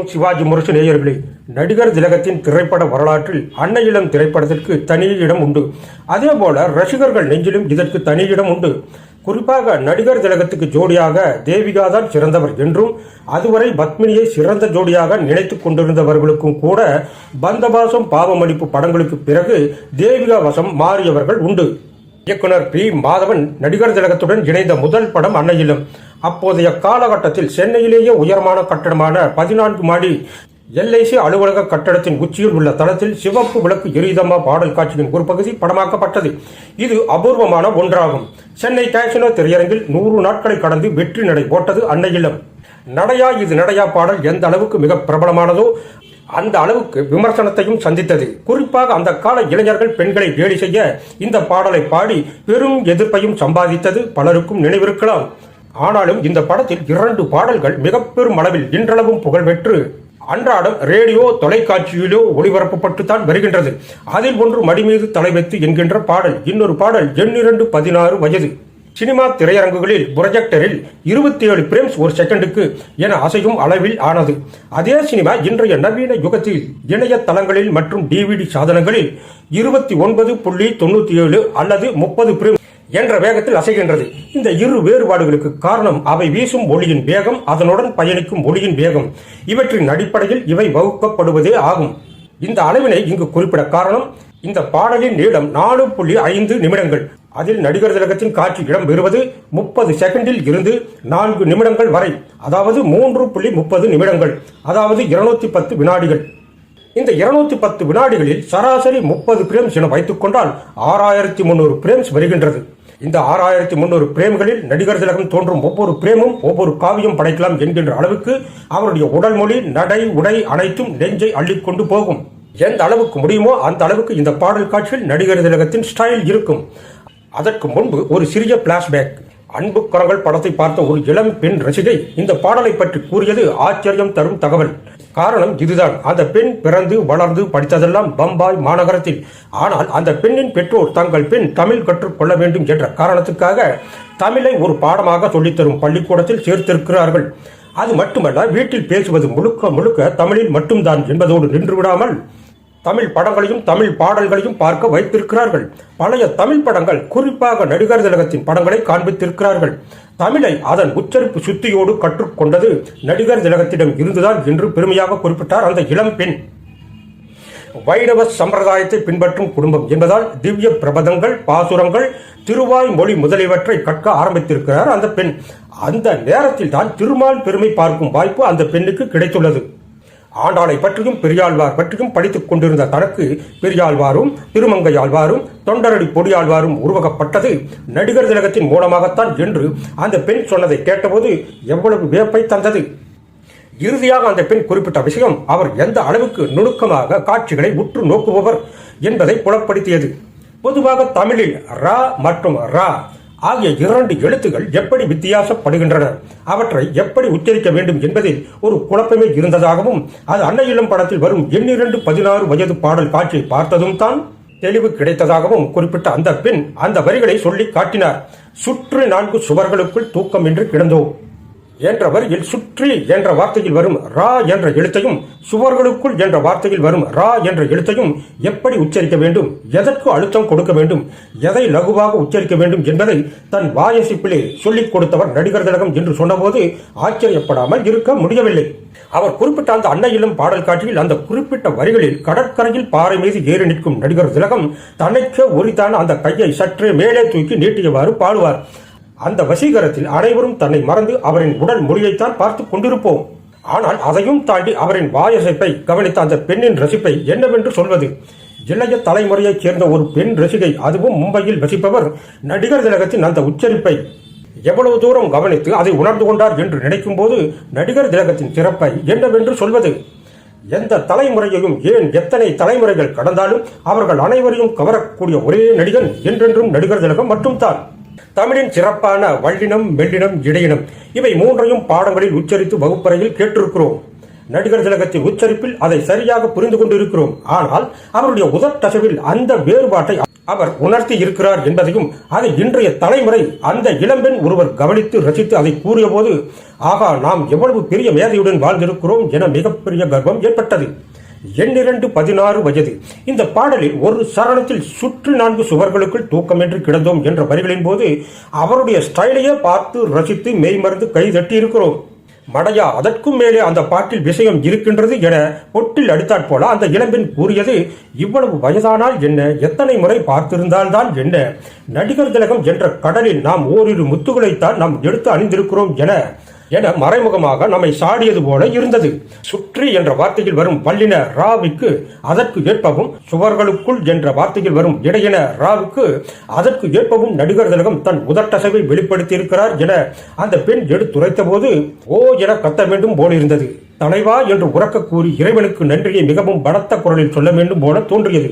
வணக்கம் சிவாஜி முரசு நேயர்களே நடிகர் திலகத்தின் திரைப்பட வரலாற்றில் அன்னையிடம் திரைப்படத்திற்கு தனி இடம் உண்டு. அதே போல ரசிகர்கள் நெஞ்சிலும் இதற்கு தனி இடம் உண்டு. குறிப்பாக நடிகர் திலகத்துக்கு ஜோடியாக தேவிகா தான் சிறந்தவர் என்றும் அதுவரை பத்மினியை சிறந்த ஜோடியாக நினைத்துக் கொண்டிருந்தவர்களுக்கும் கூட பந்தபாசம் பாவமளிப்பு படங்களுக்கு பிறகு தேவிகா வசம் மாறியவர்கள் உண்டு. இயக்குனர் பி. மாதவன் நடிகர் திலகத்துடன் இணைந்த முதல் படம் அன்னையிலும் அப்போதைய காலகட்டத்தில் சென்னையிலேயே உயரமான கட்டடமான பதினான்கு மாடி எல்ஐசி அலுவலக கட்டடத்தின் உச்சியில் உள்ள தளத்தில் சிவப்பு விளக்கு எரிதம்மா பாடல் காட்சியின் ஒரு பகுதி படமாக்கப்பட்டது. இது அபூர்வமான ஒன்றாகும். சென்னை கேசினோ திரையரங்கில் நூறு நாட்களை கடந்து வெற்றி நடை போட்டது அன்னையிலம் நடையா இது நடையா பாடல் எந்த அளவுக்கு மிக பிரபலமானதோ அந்த அளவுக்கு விமர்சனத்தையும் சந்தித்தது. குறிப்பாக அந்த கால இளைஞர்கள் பெண்களை கேலி செய்ய இந்த பாடலை பாடி பெரும் எதிர்ப்பையும் சம்பாதித்தது பலருக்கும் நினைவிருக்கலாம். ஆனாலும் இந்த படத்தில் இரண்டு பாடல்கள் மிக பெரும் அளவில் இன்றளவும் புகழ் பெற்று அன்றாடம் ரேடியோ தொலைக்காட்சியிலோ ஒளிபரப்பப்பட்டு தான் வருகின்றது. அதில் ஒன்று மடிமீது தலை வைத்து என்கின்ற பாடல் இன்னொரு பாடல் எண்ணிரண்டு பதினாறு வயது. சினிமா திரையரங்குகளில் புரொஜெக்டரில் இருபத்தி ஏழு பிரேம்ஸ் ஒரு செகண்டுக்கு என அசையும் அளவில் ஆனது. அதே சினிமா இன்றைய நவீன யுகத்தில் இணைய தளங்களில் மற்றும் டிவிடி சாதனங்களில் இருபத்தி ஒன்பது புள்ளி தொண்ணூத்தி ஏழு அல்லது முப்பது பிரேம் என்ற வேகத்தில் அசைகின்றது. இந்த இரு வேறுபாடுகளுக்கு காரணம் அவை வீசும் ஒளியின் வேகம் அதனுடன் பயணிக்கும் ஒளியின் வேகம். இவற்றின் அடிப்படையில் இவை வகுக்கப்படுவதே ஆகும். இந்த அளவினை இங்கு குறிப்பிட காரணம் இந்த பாடலின் நீளம் நாலு புள்ளி ஐந்து நிமிடங்கள். அதில் நடிகர் திலகத்தின் காட்சி இடம் பெறுவது முப்பது செகண்டில் இருந்து நான்கு நிமிடங்கள் வரை அதாவது மூன்று புள்ளி முப்பது நிமிடங்கள் அதாவது இருநூத்தி பத்து வினாடிகள். இந்த இருநூத்தி பத்து வினாடிகளில் சராசரி முப்பது பிரேம்ஸ் என வைத்துக் கொண்டால் ஆறாயிரத்தி முன்னூறு பிரேம்ஸ் வருகின்றது. இந்த ஆறாயிரத்தி முன்னூறு பிரேம்களில் நடிகர் திலகம் தோன்றும் ஒவ்வொரு பிரேமும் ஒவ்வொரு காவியம் படைக்கலாம் என்கின்ற அளவுக்கு அவருடைய உடல் மொழி நடை உடை அனைத்தும் நெஞ்சை அள்ளிக்கொண்டு போகும். எந்த அளவுக்கு முடியுமோ அந்த அளவுக்கு இந்த பாடல் காட்சியில் நடிகர் திலகத்தின் ஸ்டைல் இருக்கும். அதற்கு முன்பு ஒரு சிறிய பிளாஷ்பேக் அன்பு குரங்கள் படத்தை பார்த்த ஒரு இளம் பெண் ரசிகை இந்த பாடலை பற்றி கூறியது ஆச்சரியம் தரும் தகவல். காரணம் இதுதான். அந்த பெண் பிறந்து வளர்ந்து படித்ததெல்லாம் பம்பாய் மாநகரத்தில். ஆனால் அந்த பெண்ணின் பெற்றோர் தங்கள் பெண் தமிழ் கற்றுக்கொள்ள வேண்டும் என்ற காரணத்துக்காக தமிழை ஒரு பாடமாக சொல்லித்தரும் பள்ளிக்கூடத்தில் சேர்த்திருக்கிறார்கள். அது மட்டுமல்ல வீட்டில் பேசுவது முழுக்க முழுக்க தமிழில் மட்டும்தான் என்பதோடு நின்று விடாமல் தமிழ் படங்களையும் தமிழ் பாடல்களையும் பார்க்க வைத்திருக்கிறார்கள். பழைய தமிழ் படங்கள் குறிப்பாக நடிகர் திலகத்தின் படங்களை காண்பித்திருக்கிறார்கள். தமிழை அதன் உச்சரிப்பு சுத்தியோடு கற்றுக்கொண்டது நடிகர் திலகத்திடம் இருந்துதான் என்று பெருமையாக குறிப்பிட்டார் அந்த இளம் பெண். வைணவ சம்பிரதாயத்தை பின்பற்றும் குடும்பம் என்பதால் திவ்ய பிரபதங்கள் பாசுரங்கள் திருவாய் மொழி முதலியவற்றை கற்க ஆரம்பித்திருக்கிறார் அந்த பெண். அந்த நேரத்தில் தான் திருமால் பெருமை பார்க்கும் வாய்ப்பு அந்த பெண்ணுக்கு கிடைத்துள்ளது. ஆண்டாளை பற்றியும் பெரியாழ்வார் பற்றியும் படித்துக் கொண்டிருந்த தனக்கு பெரியாழ்வாரும் திருமங்கையாழ்வாரும் தொண்டரடி பொடியாழ்வாரும் உருவகப்பட்டது. நடிகர் திலகத்தின் மூலமாகத்தான் என்று அந்த பெண் சொன்னதை கேட்டபோது எவ்வளவு வியப்பை தந்தது. இறுதியாக அந்த பெண் குறிப்பிட்ட விஷயம் அவர் எந்த அளவுக்கு நுணுக்கமாக காட்சிகளை உற்று நோக்குபவர் என்பதை புலப்படுத்தியது. பொதுவாக தமிழில் ரா மற்றும் ரா ஆகிய இரண்டு எழுத்துகள் எப்படி வித்தியாசப்படுகின்றன? அவற்றை எப்படி உச்சரிக்க வேண்டும் என்பதில் ஒரு குழப்பமே இருந்ததாகவும் அது அன்னையிலும் படத்தில் வரும் எண்ணிரண்டு பதினாறு வயது பாடல் காட்சியை பார்த்ததும் தான் தெளிவு கிடைத்ததாகவும் குறிப்பிட்ட அந்த பெண் அந்த வரிகளை சொல்லி காட்டினார். சுற்று நான்கு சுவர்களுக்குள் தூக்கம் என்று கிடந்தோம். என்ற வரியில் சுற்றி என்ற வார்த்தையில் வரும் ரா என்ற எழுத்தையும் சுவர்களுக்குள் என்ற வார்த்தையில் வரும் ரா என்ற எழுத்தையும் எப்படி உச்சரிக்க வேண்டும்? எதற்கு அழுத்தம் கொடுக்க வேண்டும்? எதை லகுவாக உச்சரிக்க வேண்டும் என்பதை தன் வாயசிப்பிலே சொல்லிக் கொடுத்தவர் நடிகர் திலகம் என்று சொன்னபோது ஆச்சரியப்படாமல் இருக்க முடியவில்லை. அவர் குறிப்பிட்ட அந்த அன்னையிலும் பாடல் காட்சியில் அந்த குறிப்பிட்ட வரிகளில் கடற்கரையில் பாறை மீது ஏறி நிற்கும் நடிகர் திலகம் தனக்கே உரித்தான அந்த கையை சற்றே மேலே தூக்கி நீட்டியவாறு பாடுவார். அந்த வசீகரத்தில் அனைவரும் தன்னை மறந்து அவரின் உடல் மொழியைத்தான் பார்த்து கொண்டிருப்போம். ஆனால் அதையும் தாண்டி அவரின் வாயசைப்பை கவனித்த அந்த பெண்ணின் ரசிப்பை என்னவென்று சொல்வது? இளைய தலைமுறையைச் சேர்ந்த ஒரு பெண் ரசிகை அதுவும் மும்பையில் வசிப்பவர் நடிகர் திலகத்தின் அந்த உச்சரிப்பை. எவ்வளவு தூரம் கவனித்து அதை உணர்ந்து கொண்டார் என்று நினைக்கும் போது நடிகர் திலகத்தின் சிறப்பை என்னவென்று சொல்வது? எந்த தலைமுறையையும் ஏன் எத்தனை தலைமுறைகள் கடந்தாலும் அவர்கள் அனைவரையும் கவரக்கூடிய ஒரே நடிகன் என்றென்றும் நடிகர் திலகம் மட்டும்தான். தமிழின் சிறப்பான வல்லினம் மெல்லினம் இடையினம். இவை மூன்றையும் பாடங்களில் உச்சரித்து வகுப்பறையில் கேட்டிருக்கிறோம். நடிகர் திலகத்தின் உச்சரிப்பில் அதை சரியாக புரிந்து கொண்டிருக்கிறோம். ஆனால் அவருடைய உதட்டசவில் அந்த வேறுபாட்டை அவர் உணர்த்தி இருக்கிறார் என்பதையும் அதை இன்றைய தலைமுறை அந்த இளம்பெண் ஒருவர் கவனித்து ரசித்து அதை கூறியபோது ஆகா நாம் எவ்வளவு பெரிய மேதையுடன் வாழ்ந்திருக்கிறோம் என மிகப்பெரிய கர்வம் ஏற்பட்டது. எண்ணிரண்டு பதினாறு வயது. இந்த பாடலில் ஒரு சரணத்தில் சுற்று நான்கு சுவர்களுக்குள் தூக்கமின்றி கிடந்தோம் என்ற வரிகளின் போது அவருடைய ஸ்டைலையே பார்த்து ரசித்து மெய்மறந்து கைதட்டி இருக்கிறோம் மடையா அதற்கும் மேலே அந்த பாட்டில் விஷயம் இருக்கின்றது என பொட்டில் அடித்தாற் போல அந்த இளம்பெண் கூறியது இவ்வளவு வயதானால் என்ன? எத்தனை முறை பார்த்திருந்தால்தான் என்ன? நடிகர் திலகம் என்ற கடலில் நாம் ஓரிரு முத்துகளைத்தான் நாம் எடுத்து அணிந்திருக்கிறோம் என என மறைமுகமாக நம்மை சாடியது போல இருந்தது. சுற்றி என்ற வார்த்தையில் வரும் வல்லின ராவுக்கு அதற்கு ஏற்பவும் சுவர்களுக்குள் என்ற வார்த்தையில் வரும் இடையின ராவுக்கு அதற்கு ஏற்பவும் நடிகர் திலகம் தன் உதட்டசவை வெளிப்படுத்தியிருக்கிறார் என அந்த பெண் எடுத்துரைத்த போது ஓ என கத்த வேண்டும் போலிருந்தது தலைவா என்று உறக்க கூறி இறைவனுக்கு நன்றியை மிகவும் பலத்த குரலில் சொல்ல வேண்டும் போல தோன்றியது.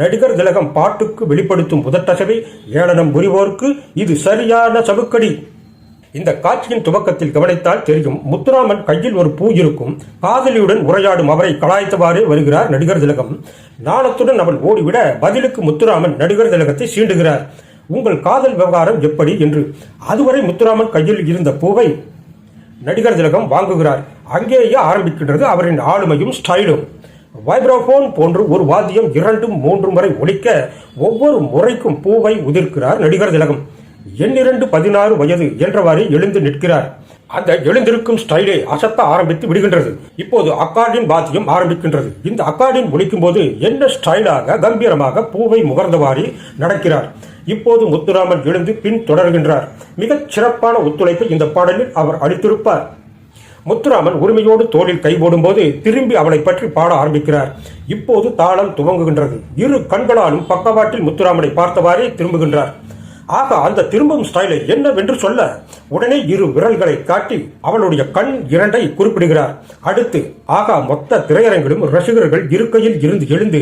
நடிகர் திலகம் பாட்டுக்கு வெளிப்படுத்தும் உதட்டசவை ஏளனம் புரிவோருக்கு இது சரியான சவுக்கடி. இந்த காட்சியின் துவக்கத்தில் கவனித்தால் தெரியும் முத்துராமன் கையில் ஒரு பூ இருக்கும். காதலியுடன் உரையாடும் அவரை கலாய்த்தவாறே வருகிறார் நடிகர் திலகம். நாணத்துடன் அவள் ஓடிவிட பதிலுக்கு முத்துராமன் நடிகர் திலகத்தை சீண்டுகிறார். உங்கள் காதல் விவகாரம் எப்படி என்று. அதுவரை முத்துராமன் கையில் இருந்த பூவை நடிகர் திலகம் வாங்குகிறார். அங்கேயே ஆரம்பிக்கின்றது அவரின் ஆளுமையும் ஸ்டைலும். வைப்ரோபோன் போன்று ஒரு வாத்தியம் இரண்டும் மூன்றும் வரை ஒழிக்க ஒவ்வொரு முறைக்கும் பூவை உதிர்க்கிறார் நடிகர் திலகம். எண்ணிரண்டு பதினாறு வயது என்றவாறு எழுந்து நிற்கிறார். அந்த எழுந்திருக்கும் ஸ்டைலை அசத்த ஆரம்பித்து விடுகின்றது. இப்போது அக்கார்டின் வாத்தியம் ஆரம்பிக்கின்றது. இந்த அக்கார்டின் ஒலிக்கும் போது என்ன ஸ்டைலாக கம்பீரமாக பூவை முகர்ந்தவாறு நடக்கிறார். இப்போது முத்துராமன் எழுந்து பின் தொடர்கின்றார். மிகச் சிறப்பான ஒத்துழைப்பை இந்த பாடலில் அவர் அளித்திருப்பார். முத்துராமன் உரிமையோடு தோளில் கை போடும்போது திரும்பி அவளை பற்றி பாட ஆரம்பிக்கிறார். இப்போது தாளம் துவங்குகின்றது. இரு கண்களாலும் பக்கவாட்டில் முத்துராமனை பார்த்தவாறே திரும்புகின்றார். ஆக அந்த திரும்பும் ஸ்டைலை என்னவென்று சொல்ல உடனே இரு விரல்களை காட்டி அவளுடைய கண் இரண்டை குறிப்பிடுகிறார். அடுத்து ஆகா மொத்த திரையரங்கிலும் ரசிகர்கள் இருக்கையில் இருந்து எழுந்து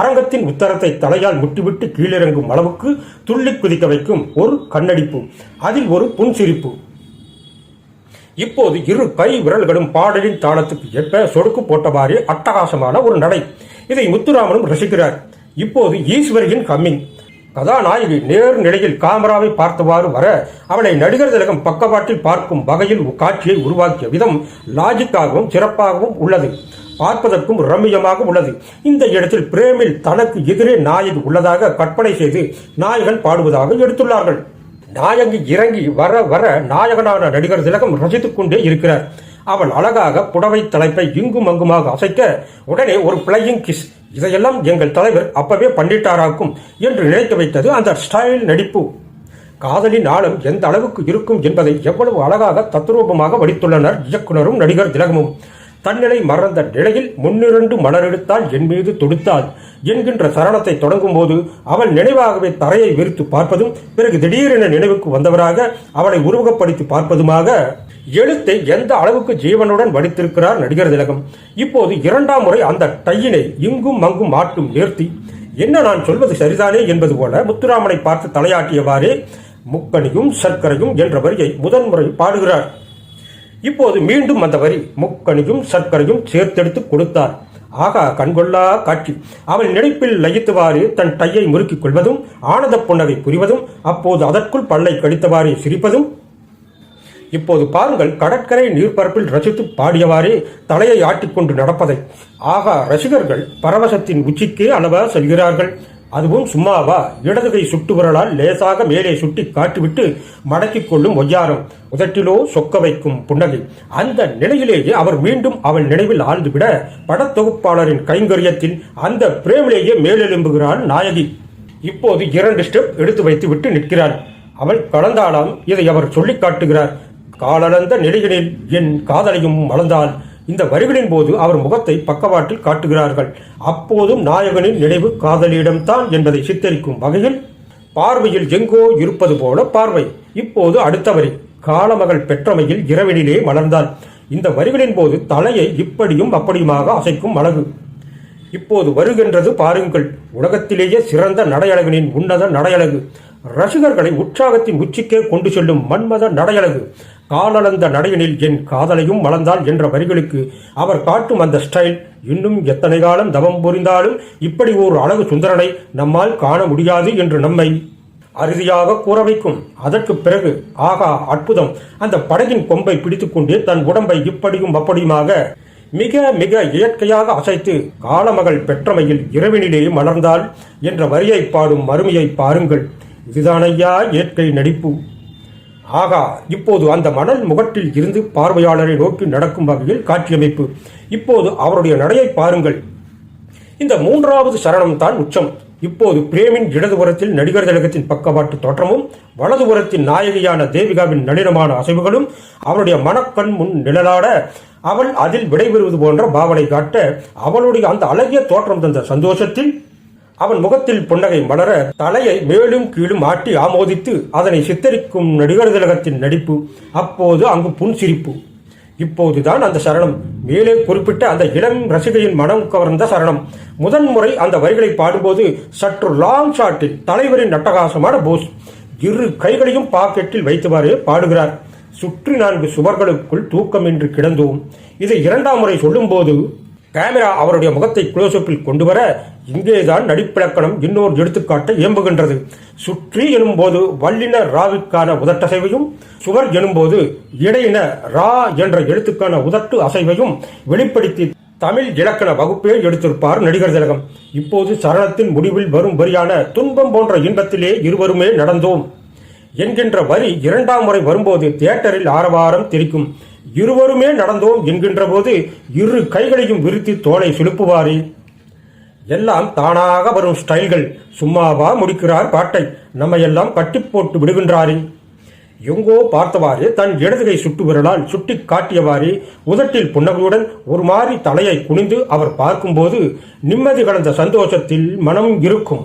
அரங்கத்தின் உத்தரத்தை தலையால் முட்டிவிட்டு கீழிறங்கும் அளவுக்கு துள்ளி குதிக்க வைக்கும் ஒரு கண்ணடிப்பு. அதில் ஒரு புன்சிரிப்பு. இப்போது இரு கை விரல்களும் பாடலின் தாளத்துக்கு ஏற்ப சொடுக்கு போட்டவாறு அட்டகாசமான ஒரு நடை. இதை முத்துராமனும் ரசிக்கிறார். இப்போது ஈஸ்வரியின் கம்மிங். கதாநாயகி நேர் நிலையில் காமராவை பார்த்தவாறு வர அவளை நடிகர் திலகம் பக்கவாட்டில் பார்க்கும் வகையில் காட்சியை உருவாக்கிய விதம் லாஜிக்காகவும் சிறப்பாகவும் உள்ளது. பார்ப்பதற்கும் ரம்மியமாக உள்ளது. இந்த இடத்தில் பிரேமில் தனக்கு எதிரே நாயகி உள்ளதாக கற்பனை செய்து நாயகன் பாடுவதாக எடுத்துள்ளார்கள். நாயகி இறங்கி வர வர நாயகனான நடிகர் திலகம் ரசித்துக் கொண்டே இருக்கிறார். அவள் அழகாக புடவை தலைப்பை இங்கும் அங்குமாக அசைக்க உடனே ஒரு பிளையிங் கிஸ் இதையெல்லாம் எங்கள் தலைவர் அப்பவே பண்ணிட்டாராக்கும் என்று நினைத்து வைத்தது அந்த ஸ்டைல் நடிப்பு. காதலின் ஆழம் எந்த அளவுக்கு இருக்கும் என்பதை எவ்வளவு அழகாக தத்ரூபமாக வடித்துள்ளனர் இயக்குனரும் நடிகர் திலகமும். தன்னிலை மறந்த நிலையில் முன்னிரண்டு மலரெடுத்தால் என் மீது தொடுத்தாள் என்கின்ற சரணத்தை தொடங்கும் போது அவள் நினைவாகவே தரையை வெறுத்து பார்ப்பதும் பிறகு திடீரென நினைவுக்கு வந்தவராக அவளை உருவகப்படுத்தி பார்ப்பதுமாக எழுத்தை எந்த அளவுக்கு ஜீவனுடன் வடித்திருக்கிறார் நடிகர் திலகம். இப்போது இரண்டாம் முறை அந்த டையினை இங்கும் அங்கும் மாட்டும் நேர்த்தி என்ன நான் சொல்வது சரிதானே என்பது போல முத்துராமனை பார்த்து தலையாட்டியவாறே முக்கணியும் சர்க்கரையும் என்ற வரியை முதன்முறை பாடுகிறார். இப்போது மீண்டும் அந்த வரி முக்கணியும் சர்க்கரையும் சேர்த்தெடுத்து கொடுத்தார். ஆகா கண்கொள்ளா காட்சி. அவள் நினைப்பில் லயித்துவாறு தன் டையை முறுக்கிக் கொள்வதும் ஆனந்த புன்னகை புரிவதும் அப்போது அதற்குள் பல்லை கடித்தவாறே சிரிப்பதும் இப்போது பாருங்கள் கடற்கரை நீர்ப்பரப்பில் ரசித்து பாடியவாறே தலையை ஆட்டிக்கொண்டு நடப்பதை. ஆகா ரசிகர்கள் பரவசத்தின் உச்சிக்கே அளவ செல்கிறார்கள். அதுவும் சும்மாவா? இடது கை சுட்டு வரலால் லேசாக மேலே சுட்டி காட்டிவிட்டு மடக்கிக் கொள்ளும் ஒய்யாரம். உதட்டிலோ சொக்க வைக்கும் புன்னகை. அந்த நிலையிலேயே அவர் மீண்டும் அவள் நினைவில் ஆழ்ந்துவிட படத்தொகுப்பாளரின் கைங்கரியத்தில் அந்த பிரேமிலேயே மேலெழும்புகிறாள் நாயகி. இப்போது இரண்டு ஸ்டெப் எடுத்து வைத்து விட்டு நிற்கிறாள் அவள் கலந்தாளாம் இதை அவர் சொல்லிக் காட்டுகிறார். காலளந்த நெடுகளில் என் காதலையும் மலர்ந்தால் இந்த வரிகளின் போது அவர் முகத்தை பக்கவாட்டில் காட்டுகிறார்கள். அப்போதும் நாயகனின் நினைவு காதலியிடம்தான் என்பதை சித்தரிக்கும் வகையில் பார்வையில் எங்கோ இருப்பது போல பார்வை. இப்போது அடுத்த வரி. காலமகள் பெற்றமையில் இரவினிலே மலர்ந்தாள் இந்த வரிகளின் போது தலையை இப்படியும் அப்படியுமாக அசைக்கும் அழகு. இப்போது வருகின்றது பாருங்கள். உலகத்திலேயே சிறந்த நடையழகனின் உன்னத நடையழகு. ரசிகர்களை உற்சாகத்தின் உச்சிக்கே கொண்டு செல்லும் மன்மத நடையழகு. காலளந்த நடையனில் என் காதலையும் மலர்ந்தாள் என்ற வரிகளுக்கு அவர் காட்டும் அந்த ஸ்டைல் இன்னும் எத்தனை காலம் தவம் புரிந்தாலும் இப்படி ஒரு அழகு சுந்தரனை நம்மால் காண முடியாது என்று நம்மை அறுதியாக கூற வைக்கும். அதற்கு பிறகு ஆகா அற்புதம். அந்த படகின் கொம்பை பிடித்துக்கொண்டு தன் உடம்பை இப்படியும் அப்படியுமாக மிக மிக இயற்கையாக அசைத்து காலமகள் பெற்றமையில் இரவினிலே மலர்ந்தாள் என்ற வரியை பாடும் மறுமையை பாருங்கள். இதுதானையா இயற்கை நடிப்பு? ஆகா இப்போது அந்த மணல் முகட்டில் இருந்து பார்வையாளரை நோக்கி நடக்கும் வகையில் காட்சியமைப்பு. இப்போது அவருடைய நடையை பாருங்கள். இந்த மூன்றாவது சரணம் தான் உச்சம். இப்போது பிரேமின் இடதுபுறத்தில் நடிகர் திலகத்தின் பக்கவாட்டு தோற்றமும் வலதுபுறத்தின் நாயகியான தேவிகாவின் நளினமான அசைவுகளும் அவருடைய மனக்கண் முன் நிழலாட அவள் அதில் விடைபெறுவது போன்ற பாவனை காட்ட அவளுடைய அந்த அழகிய தோற்றம் தந்த சந்தோஷத்தில் அவன் முகத்தில் புன்னகை மலர தலையை மேலும் கீழும் ஆட்டி ஆமோதித்து அதனை சித்தரிக்கும் நடிகர் திலகத்தின் நடிப்பு அப்போது அங்கு புன்சிரிப்பு இப்போதுதான் அந்த சரணம். மேலே குறிப்பிட்ட அந்த இளம் ரசிகையின் மனம் கவர்ந்த சரணம். முதன்முறை அந்த வரிகளை பாடும்போது சற்று லாங் ஷாட்டில் தலைவரின் அட்டகாசமான போஸ். இரு கைகளையும் பாக்கெட்டில் வைத்தவாறு பாடுகிறார். சுற்றி நான்கு சுவர்களுக்குள் தூக்கமின்றி கிடந்தோம். இதை இரண்டாம் முறை சொல்லும்போது கேமரா அவருடைய முகத்தை குளோசப்பில் கொண்டு வர இங்கேதான் நடிப்பிலக்கணம் இன்னொரு எடுத்துக்காட்டை இயம்புகின்றது சுற்றி எனும்போது வல்லின ராவிற்கான உதட்டசைவையும் சுவர் எனும்போது இடையின ரா என்ற எழுத்துக்கான உதட்டு அசைவையும் வெளிப்படுத்தி தமிழ் இலக்கண வகுப்பே எடுத்திருப்பார் நடிகர் திலகம். இப்போது சரணத்தின் முடிவில் வரும் வரியான துன்பம் போன்ற இன்பத்திலே இருவருமே நடந்தோம். என்கின்ற வரி இரண்டாம் முறை வரும்போது தியேட்டரில் ஆரவாரம் தெரிக்கும் இருவருமே நடந்தோம் என்கின்ற போது இரு கைகளையும் விரித்து தோலை செலுப்புவாரே எல்லாம் தானாக வரும் ஸ்டைல்கள். சும்மாவா முடிக்கிறார் பாட்டை. நம்ம எல்லாம் கட்டி போட்டு விடுகின்றாரே. எங்கோ பார்த்தவாறு தன் இடதுகை சுட்டு விரலால் சுட்டி காட்டியவாறு உதட்டில் புன்னகையுடன் ஒரு மாதிரி தலையை குனிந்து அவர் பார்க்கும்போது நிம்மதி கலந்த சந்தோஷத்தில் மனம் இருக்கும்.